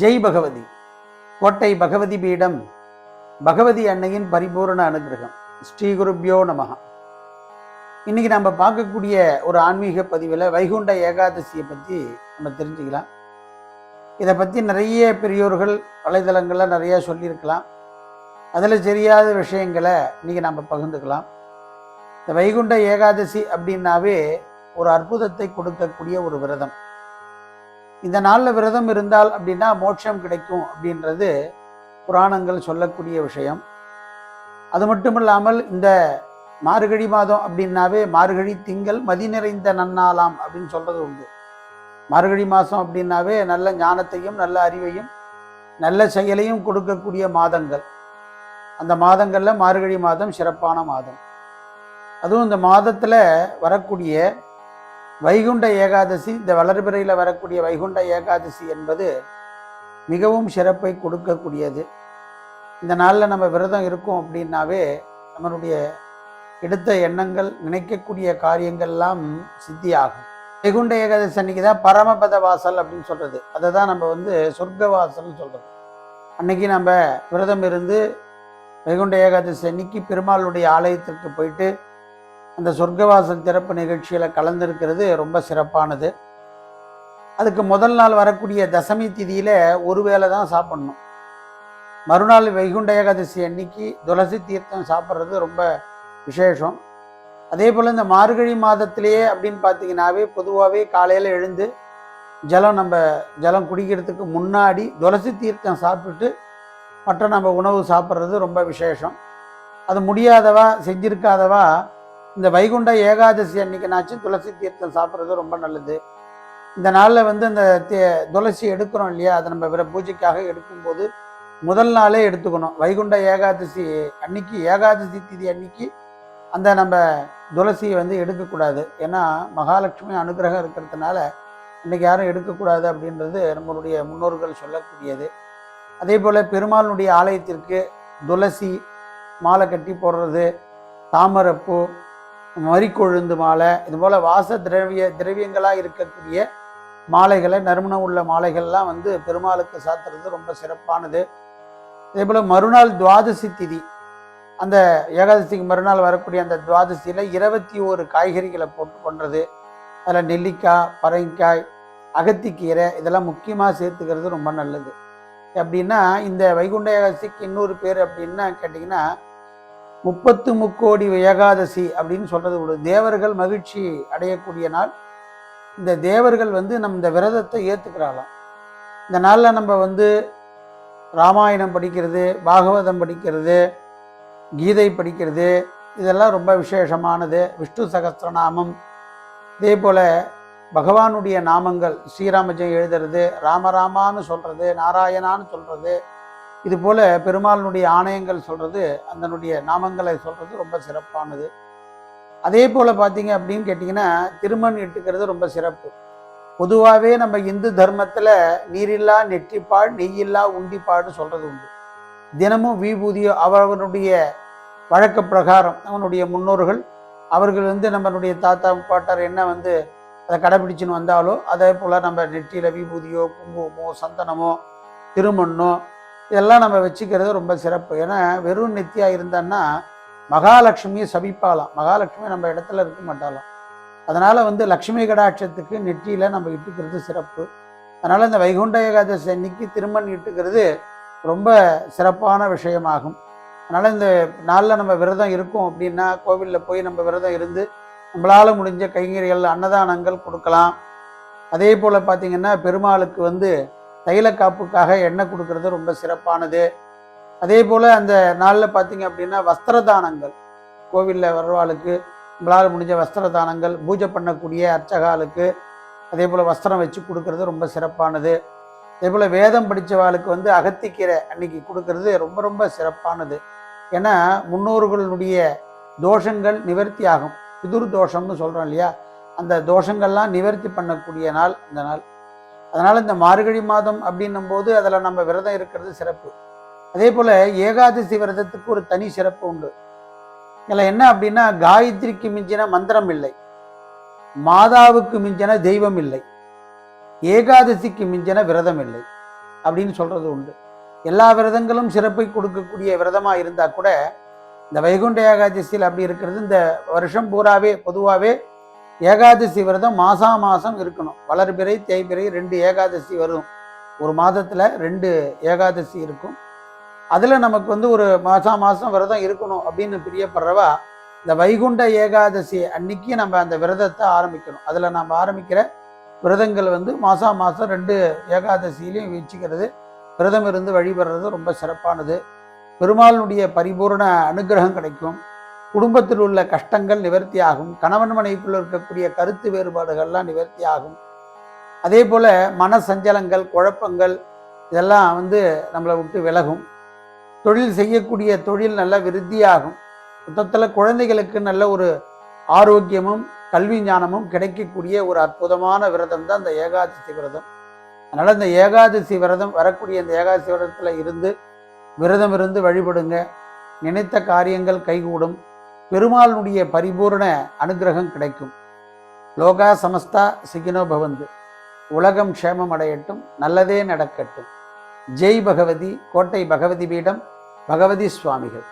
ஜெய் பகவதி. கோட்டை பகவதி பீடம் பகவதி அன்னையின் பரிபூரண அனுகிரகம். ஸ்ரீ குருப்யோ இன்னைக்கு நம்ம பார்க்கக்கூடிய ஒரு ஆன்மீக பதிவில் வைகுண்ட ஏகாதசியை பற்றி நம்ம தெரிஞ்சுக்கலாம். இதை பற்றி நிறைய பெரியோர்கள் வலைதளங்களில் நிறைய சொல்லியிருக்கலாம். அதில் தெரியாத விஷயங்களை இன்னைக்கு நம்ம பகிர்ந்துக்கலாம். இந்த வைகுண்ட ஏகாதசி அப்படின்னாவே ஒரு அற்புதத்தை கொடுக்கக்கூடிய ஒரு விரதம். இந்த நாளில் விரதம் இருந்தால் அப்படின்னா மோட்சம் கிடைக்கும் அப்படின்றது புராணங்கள் சொல்லக்கூடிய விஷயம். அது மட்டும் இல்லாமல் இந்த மார்கழி மாதம் அப்படின்னாவே மார்கழி திங்கள் மதி நிறைந்த நன்னாளாம் அப்படின்னு சொல்றது உண்டு. மார்கழி மாதம் அப்படின்னாவே நல்ல ஞானத்தையும் நல்ல அறிவையும் நல்ல செயலையும் கொடுக்கக்கூடிய மாதங்கள். அந்த மாதங்களில் மார்கழி மாதம் சிறப்பான மாதம். அதுவும் இந்த மாதத்தில் வரக்கூடிய வைகுண்ட ஏகாதசி இந்த வளர்பிறையில் வரக்கூடிய வைகுண்ட ஏகாதசி என்பது மிகவும் சிறப்பை கொடுக்கக்கூடியது. இந்த நாளில் நம்ம விரதம் இருக்கோம் அப்படின்னாவே நம்மளுடைய எடுத்த எண்ணங்கள் நினைக்கக்கூடிய காரியங்கள்லாம் சித்தியாகும். வைகுண்ட ஏகாதசி அன்னைக்கு தான் பரமபத வாசல் அப்படின்னு சொல்கிறது அதை தான் நம்ம வந்து சொர்க்க வாசல்னு சொல்கிறது அன்னைக்கு நம்ம விரதம் இருந்து வைகுண்ட ஏகாதசி அன்னைக்கு பெருமாளுடைய ஆலயத்திற்கு போயிட்டு அந்த சொர்க்கவாசல் திறப்பு நிகழ்ச்சியில் கலந்துருக்கிறது ரொம்ப சிறப்பானது. அதுக்கு முதல் நாள் வரக்கூடிய தசமி திதியில் ஒரு வேளை தான் சாப்பிட்ணும். மறுநாள் வைகுண்ட ஏகாதசி அன்னைக்கு துளசி தீர்த்தம் சாப்பிட்றது ரொம்ப விசேஷம். அதே போல் இந்த மார்கழி மாதத்திலேயே அப்படின்னு பார்த்தீங்கன்னாவே பொதுவாகவே காலையில் எழுந்து ஜலம் நம்ம ஜலம் குடிக்கிறதுக்கு முன்னாடி துளசி தீர்த்தம் சாப்பிட்டுட்டு மற்ற நம்ம உணவு சாப்பிட்றது ரொம்ப விசேஷம். அது முடியாதவா செஞ்சிருக்காதவா இந்த வைகுண்ட ஏகாதசி அன்னைக்குனாச்சும் துளசி தீர்த்தம் சாப்பிட்றது ரொம்ப நல்லது. இந்த நாளில் வந்து அந்த துளசி எடுக்கிறோம் இல்லையா? அதை நம்ம வேறு பூஜைக்காக எடுக்கும்போது முதல் நாளே எடுத்துக்கணும். வைகுண்ட ஏகாதசி அன்னைக்கு ஏகாதசி திதி அன்னைக்கு அந்த நம்ம துளசியை வந்து எடுக்கக்கூடாது. ஏன்னா மகாலட்சுமி அனுகிரகம் இருக்கிறதுனால இன்னைக்கு யாரும் எடுக்கக்கூடாது அப்படின்றது நம்மளுடைய முன்னோர்கள் சொல்லக்கூடியது. அதே போல் பெருமாளுடைய ஆலயத்திற்கு துளசி மாலை கட்டி போடுறது தாமரைப்பூ மறிக்கொழுந்து மாலை. இது போல் வாச திரவிய திரவியங்களாக இருக்கக்கூடிய மாலைகளை நறுமணம் உள்ள மாலைகள்லாம் வந்து பெருமாளுக்கு சாத்துறது ரொம்ப சிறப்பானது. அதே போல் மறுநாள் துவாதசி திதி. அந்த ஏகாதசிக்கு மறுநாள் வரக்கூடிய அந்த துவாதசியில் இருபத்தி ஓரு காய்கறிகளை போட்டு பண்ணுறது அதில் நெல்லிக்காய் பரங்கிக்காய் அகத்திக்கீரை இதெல்லாம் முக்கியமாக சேர்த்துக்கிறது ரொம்ப நல்லது. அப்படின்னா இந்த வைகுண்ட ஏகாதசிக்கு இன்னொரு பேர் அப்படின்னா கேட்டிங்கன்னா முப்பத்து முக்கோடி ஏகாதசி அப்படின்னு சொல்கிறது ஒரு தேவர்கள் மகிழ்ச்சி அடையக்கூடிய நாள். இந்த தேவர்கள் வந்து நம்ம இந்த விரதத்தை ஏற்றுக்கிறாளாம் இந்த நாளில் நம்ம வந்து ராமாயணம் படிக்கிறது பாகவதம் படிக்கிறது கீதை படிக்கிறது இதெல்லாம் ரொம்ப விசேஷமானது. விஷ்ணு சகஸ்திரநாமம் இதே போல் பகவானுடைய நாமங்கள் ஸ்ரீராமஜெயம் எழுதுறது ராமராமான்னு சொல்கிறது நாராயணான்னு சொல்கிறது இது போல் பெருமாளினுடைய ஆணையங்கள் சொல்கிறது அதனுடைய நாமங்களை சொல்கிறது ரொம்ப சிறப்பானது. அதே போல் பார்த்தீங்க அப்படின்னு கேட்டிங்கன்னா திருமண் இட்டுக்கிறது ரொம்ப சிறப்பு. பொதுவாகவே நம்ம இந்து தர்மத்தில் நீரில்லா நெற்றிப்பால் நெய்யில்லா உண்டிப்பால்னு சொல்கிறது உண்டு. தினமும் விபூதியோ அவர்களுடைய வழக்க பிரகாரம் அவனுடைய முன்னோர்கள் அவர்கள் வந்து நம்மளுடைய தாத்தா பாட்டார் என்ன வந்து அதை கடைபிடிச்சுன்னு வந்தாலோ அதே போல் நம்ம நெற்றியில் விபூதியோ குங்குமமோ சந்தனமோ திருமண்ணோ இதெல்லாம் நம்ம வச்சுக்கிறது ரொம்ப சிறப்பு. ஏன்னா வெறும் நெத்தியாக இருந்தான்னா மகாலட்சுமியை சபிப்பாலாம் மகாலட்சுமி நம்ம இடத்துல இருக்க மாட்டாலாம் அதனால் வந்து லக்ஷ்மி கடாட்சத்துக்கு நெற்றியில் நம்ம இட்டுக்கிறது சிறப்பு. அதனால் இந்த வைகுண்ட ஏகாதசி அன்னைக்கு திருமண் இட்டுக்கிறது ரொம்ப சிறப்பான விஷயமாகும். அதனால் இந்த நாளில் நம்ம விரதம் இருக்கோம் அப்படின்னா கோவிலில் போய் நம்ம விரதம் இருந்து நம்மளால் முடிஞ்ச கைங்கறிகள் அன்னதானங்கள் கொடுக்கலாம். அதே போல் பார்த்திங்கன்னா பெருமாளுக்கு வந்து தைல காப்புக்காக எண்ணெய் கொடுக்கறது ரொம்ப சிறப்பானது. அதே போல் அந்த நாளில் பார்த்தீங்க அப்படின்னா வஸ்திரதானங்கள். கோவிலில் வர்றவாளுக்கு நம்மளால் முடிஞ்ச வஸ்திரதானங்கள் பூஜை பண்ணக்கூடிய அர்ச்சகாலுக்கு அதே போல் வஸ்திரம் வச்சு கொடுக்கறது ரொம்ப சிறப்பானது. அதே போல் வேதம் படித்தவாளுக்கு வந்து அகத்திக்கீரை அன்னைக்கு கொடுக்கறது ரொம்ப ரொம்ப சிறப்பானது. ஏன்னா முன்னோர்களுடைய தோஷங்கள் நிவர்த்தி ஆகும். பிதுர் தோஷம்னு சொல்கிறோம் இல்லையா? அந்த தோஷங்கள்லாம் நிவர்த்தி பண்ணக்கூடிய நாள் இந்த நாள். அதனால் இந்த மார்கழி மாதம் அப்படின்னும் போது அதில் நம்ம விரதம் இருக்கிறது சிறப்பு. அதே போல் ஏகாதசி விரதத்துக்கு ஒரு தனி சிறப்பு உண்டு. இதில் என்ன அப்படின்னா காயத்ரிக்கு மிஞ்சின மந்திரம் இல்லை. மாதாவுக்கு மிஞ்சின தெய்வம் இல்லை. ஏகாதசிக்கு மிஞ்சின விரதம் இல்லை அப்படின்னு சொல்கிறது உண்டு. எல்லா விரதங்களும் சிறப்பை கொடுக்கக்கூடிய விரதமா இருந்தால் கூட இந்த வைகுண்ட ஏகாதசியில் அப்படி இருக்கிறது இந்த வருஷம் பூராவே பொதுவாகவே ஏகாதசி விரதம் மாசா மாசம் இருக்கணும். வளர்பிறை தேய்பிறை ரெண்டு ஏகாதசி வரும் ஒரு மாதத்தில் ரெண்டு ஏகாதசி இருக்கும். அதில் நமக்கு வந்து ஒரு மாசா மாதம் விரதம் இருக்கணும் அப்படின்னு பிரியப்படுறவா இந்த வைகுண்ட ஏகாதசி அன்னைக்கு நம்ம அந்த விரதத்தை ஆரம்பிக்கணும். அதில் நம்ம ஆரம்பிக்கிற விரதங்கள் வந்து மாசா மாதம் ரெண்டு ஏகாதசியிலையும் வீழ்ச்சிக்கிறது விரதம் இருந்து வழிபடுறது ரொம்ப சிறப்பானது. பெருமாளுடைய பரிபூர்ண அனுகிரகம் கிடைக்கும். குடும்பத்தில் உள்ள கஷ்டங்கள் நிவர்த்தியாகும். கணவன் மனைவிக்குள்ள இருக்கக்கூடிய கருத்து வேறுபாடுகள்லாம் நிவர்த்தி ஆகும் அதே போல் மன சஞ்சலங்கள் குழப்பங்கள் இதெல்லாம் வந்து நம்மளை விட்டு விலகும். தொழில் செய்யக்கூடிய தொழில் நல்ல விருத்தியாகும். மொத்தத்தில் குழந்தைகளுக்கு நல்ல ஒரு ஆரோக்கியமும் கல்வி ஞானமும் கிடைக்கக்கூடிய ஒரு அற்புதமான விரதம் தான் இந்த ஏகாதசி விரதம். அதனால் இந்த ஏகாதசி விரதம் வரக்கூடிய இந்த ஏகாதசி விரதத்தில் இருந்து விரதம் இருந்து வழிபடுங்க. நினைத்த காரியங்கள் கைகூடும். பெருமாளுடைய பரிபூர்ண அனுகிரகம் கிடைக்கும். லோகா சமஸ்தா சிகினோ பவந்து. உலகம் க்ஷேமம் அடையட்டும் நல்லதே நடக்கட்டும். ஜெய் பகவதி கோட்டை பகவதி பீடம் பகவதி சுவாமிகள்.